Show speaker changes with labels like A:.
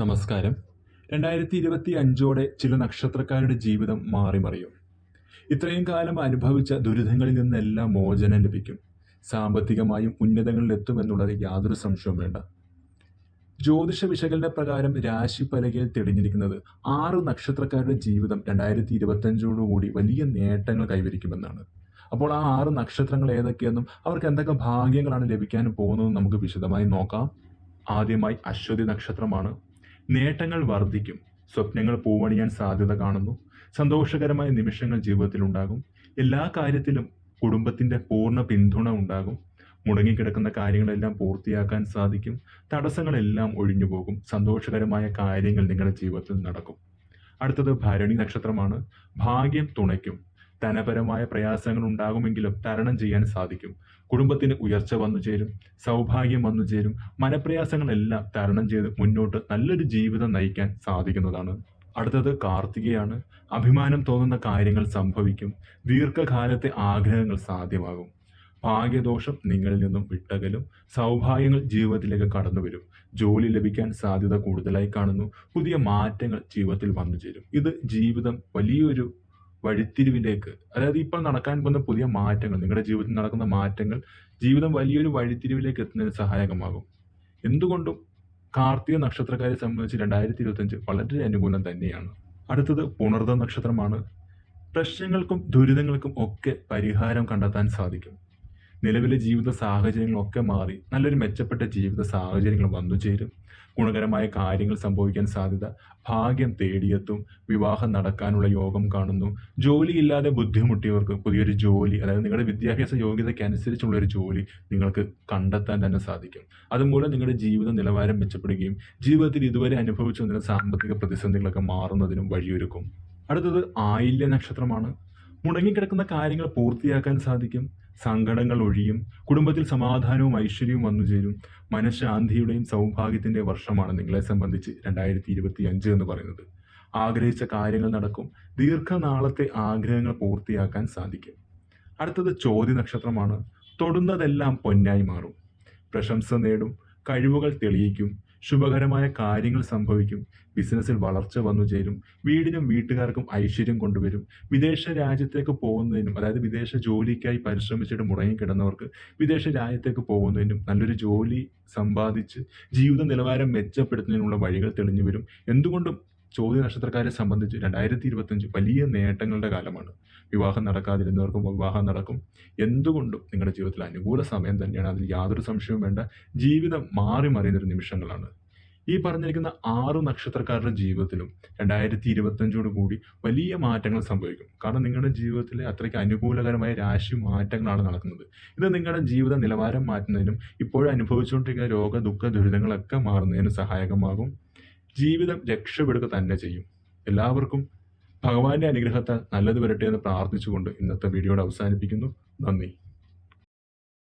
A: നമസ്കാരം. രണ്ടായിരത്തി ഇരുപത്തി അഞ്ചോടെ ചില നക്ഷത്രക്കാരുടെ ജീവിതം മാറിമറിയും ഇത്രയും കാലം അനുഭവിച്ച ദുരിതങ്ങളിൽ നിന്നെല്ലാം മോചനം ലഭിക്കും. സാമ്പത്തികമായും ഉന്നതങ്ങളിലെത്തുമെന്നുള്ളത് യാതൊരു സംശയവും വേണ്ട. ജ്യോതിഷ വിശകലന പ്രകാരം രാശി പലകയിൽ തെളിഞ്ഞിരിക്കുന്നത് ആറ് നക്ഷത്രക്കാരുടെ ജീവിതം രണ്ടായിരത്തി ഇരുപത്തഞ്ചോടുകൂടി വലിയ നേട്ടങ്ങൾ കൈവരിക്കുമെന്നാണ്. അപ്പോൾ ആ ആറ് നക്ഷത്രങ്ങൾ ഏതൊക്കെയെന്നും അവർക്ക് എന്തൊക്കെ ഭാഗ്യങ്ങളാണ് ലഭിക്കാൻ പോകുന്നതെന്ന് നമുക്ക് വിശദമായി നോക്കാം. ആദ്യമായി അശ്വതി നക്ഷത്രമാണ്. നേട്ടങ്ങൾ വർദ്ധിക്കും. സ്വപ്നങ്ങൾ പൂവണിയാൻ സാധ്യത കാണുന്നു. സന്തോഷകരമായ നിമിഷങ്ങൾ ജീവിതത്തിൽ ഉണ്ടാകും എല്ലാ കാര്യത്തിലും കുടുംബത്തിന്റെ പൂർണ പിന്തുണ ഉണ്ടാകും. മുടങ്ങിക്കിടക്കുന്ന കാര്യങ്ങളെല്ലാം പൂർത്തിയാക്കാൻ സാധിക്കും. തടസ്സങ്ങളെല്ലാം ഒഴിഞ്ഞുപോകും. സന്തോഷകരമായ കാര്യങ്ങൾ നിങ്ങളുടെ ജീവിതത്തിൽ നടക്കും. അടുത്തത് ഭരണി നക്ഷത്രമാണ്. ഭാഗ്യം തുണയ്ക്കും. ധനപരമായ പ്രയാസങ്ങൾ ഉണ്ടാകുമെങ്കിലും തരണം ചെയ്യാൻ സാധിക്കും. കുടുംബത്തിന് ഉയർച്ച വന്നു ചേരും സൗഭാഗ്യം വന്നു ചേരും. മനപ്രയാസങ്ങളെല്ലാം തരണം ചെയ്ത് മുന്നോട്ട് നല്ലൊരു ജീവിതം നയിക്കാൻ സാധിക്കുന്നതാണ്. അടുത്തത് കാർത്തികയാണ്. അഭിമാനം തോന്നുന്ന കാര്യങ്ങൾ സംഭവിക്കും. ദീർഘകാലത്തെ ആഗ്രഹങ്ങൾ സാധ്യമാകും. ഭാഗ്യദോഷം നിങ്ങളിൽ നിന്നും വിട്ടകലും സൗഭാഗ്യങ്ങൾ ജീവിതത്തിലേക്ക് കടന്നു വരും. ജോലി ലഭിക്കാൻ സാധ്യത കൂടുതലായി കാണുന്നു. പുതിയ മാറ്റങ്ങൾ ജീവിതത്തിൽ വന്നു ചേരും. ഇത് ജീവിതം വലിയൊരു വഴിത്തിരിവിലേക്ക്. അതായത് ഇപ്പോൾ നടക്കാൻ പോകുന്ന പുതിയ മാറ്റങ്ങൾ നിങ്ങളുടെ ജീവിതത്തിൽ നടക്കുന്ന മാറ്റങ്ങൾ ജീവിതം വലിയൊരു വഴിത്തിരിവിലേക്ക് എത്തുന്നതിന് സഹായകമാകും. എന്തുകൊണ്ടും കാർത്തിക നക്ഷത്രക്കാരെ സംബന്ധിച്ച് രണ്ടായിരത്തി ഇരുപത്തഞ്ച് വളരെ അനുകൂലം തന്നെയാണ്. അടുത്തത് പുണർദ നക്ഷത്രമാണ്. പ്രശ്നങ്ങൾക്കും ദുരിതങ്ങൾക്കും ഒക്കെ പരിഹാരം കണ്ടെത്താൻ സാധിക്കും. നിലവിലെ ജീവിത സാഹചര്യങ്ങളൊക്കെ മാറി. നല്ലൊരു മെച്ചപ്പെട്ട ജീവിത സാഹചര്യങ്ങൾ വന്നു ചേരും. ഗുണകരമായ കാര്യങ്ങൾ സംഭവിക്കാൻ സാധ്യത ഭാഗ്യം തേടിയെത്തും. വിവാഹം നടക്കാനുള്ള യോഗം കാണുന്നു. ജോലിയില്ലാതെ ബുദ്ധിമുട്ടിയവർക്ക് പുതിയൊരു ജോലി അതായത് നിങ്ങളുടെ വിദ്യാഭ്യാസ യോഗ്യതയ്ക്ക് അനുസരിച്ചുള്ള ഒരു ജോലി നിങ്ങൾക്ക് കണ്ടെത്താൻ തന്നെ സാധിക്കും. അതുമൂലം നിങ്ങളുടെ ജീവിത നിലവാരം മെച്ചപ്പെടുകയും ജീവിതത്തിൽ ഇതുവരെ അനുഭവിച്ചു വന്നിരുന്ന സാമ്പത്തിക പ്രതിസന്ധികളൊക്കെ മാറുന്നതിനും വഴിയൊരുക്കും. അടുത്തത് ആയില്യ നക്ഷത്രമാണ്. മുടങ്ങിക്കിടക്കുന്ന കാര്യങ്ങൾ പൂർത്തിയാക്കാൻ സാധിക്കും. സങ്കടങ്ങൾ ഒഴിയും. കുടുംബത്തിൽ സമാധാനവും ഐശ്വര്യവും വന്നു ചേരും. മനഃശാന്തിയുടെയും സൗഭാഗ്യത്തിന്റെ വർഷമാണ് നിങ്ങളെ സംബന്ധിച്ച് രണ്ടായിരത്തി ഇരുപത്തി അഞ്ച് എന്ന് പറയുന്നത്. ആഗ്രഹിച്ച കാര്യങ്ങൾ നടക്കും. ദീർഘനാളത്തെ ആഗ്രഹങ്ങൾ പൂർത്തിയാക്കാൻ സാധിക്കും. അടുത്തത് ചോദ്യ നക്ഷത്രമാണ്. തൊടുന്നതെല്ലാം പൊന്നായി മാറും. പ്രശംസ നേടും. കഴിവുകൾ തെളിയിക്കും. ശുഭകരമായ കാര്യങ്ങൾ സംഭവിക്കും. ബിസിനസ്സിൽ വളർച്ച വന്നു ചേരും. വീടിനും വീട്ടുകാർക്കും ഐശ്വര്യം കൊണ്ടുവരും. വിദേശ രാജ്യത്തേക്ക് പോകുന്നതിനും അതായത് വിദേശ ജോലിക്കായി പരിശ്രമിച്ചിട്ട് മുടങ്ങിക്കിടന്നവർക്ക് വിദേശ രാജ്യത്തേക്ക് പോകുന്നതിനും നല്ലൊരു ജോലി സമ്പാദിച്ച് ജീവിത നിലവാരം മെച്ചപ്പെടുത്തുന്നതിനുള്ള വഴികൾ തെളിഞ്ഞു വരും. എന്തുകൊണ്ടും ചോദ്യ നക്ഷത്രക്കാരെ സംബന്ധിച്ച് രണ്ടായിരത്തി ഇരുപത്തഞ്ച് വലിയ നേട്ടങ്ങളുടെ കാലമാണ്. വിവാഹം നടക്കാതിരുന്നവർക്കും വിവാഹം നടക്കും. എന്തുകൊണ്ടും നിങ്ങളുടെ ജീവിതത്തിൽ അനുകൂല സമയം തന്നെയാണ്. അതിൽ യാതൊരു സംശയവും വേണ്ട. ജീവിതം മാറി മറിയുന്നൊരു നിമിഷങ്ങളാണ്. ഈ പറഞ്ഞിരിക്കുന്ന ആറ് നക്ഷത്രക്കാരുടെ ജീവിതത്തിലും രണ്ടായിരത്തി ഇരുപത്തഞ്ചോട് കൂടി വലിയ മാറ്റങ്ങൾ സംഭവിക്കും. കാരണം നിങ്ങളുടെ ജീവിതത്തിലെ അത്രയ്ക്ക് അനുകൂലകരമായ രാശി മാറ്റങ്ങളാണ് നടക്കുന്നത്. ഇത് നിങ്ങളുടെ ജീവിത നിലവാരം മാറ്റുന്നതിനും ഇപ്പോഴും അനുഭവിച്ചുകൊണ്ടിരിക്കുന്ന രോഗ ദുഃഖ ദുരിതങ്ങളൊക്കെ മാറുന്നതിനും സഹായകമാകും. ജീവിതം രക്ഷപ്പെടുക തന്നെ ചെയ്യും. എല്ലാവർക്കും ഭഗവാന്റെ അനുഗ്രഹത്താൽ നല്ലത് വരട്ടെ എന്ന് പ്രാർത്ഥിച്ചുകൊണ്ട് ഇന്നത്തെ വീഡിയോയുടെ അവസാനിപ്പിക്കുന്നു. നന്ദി.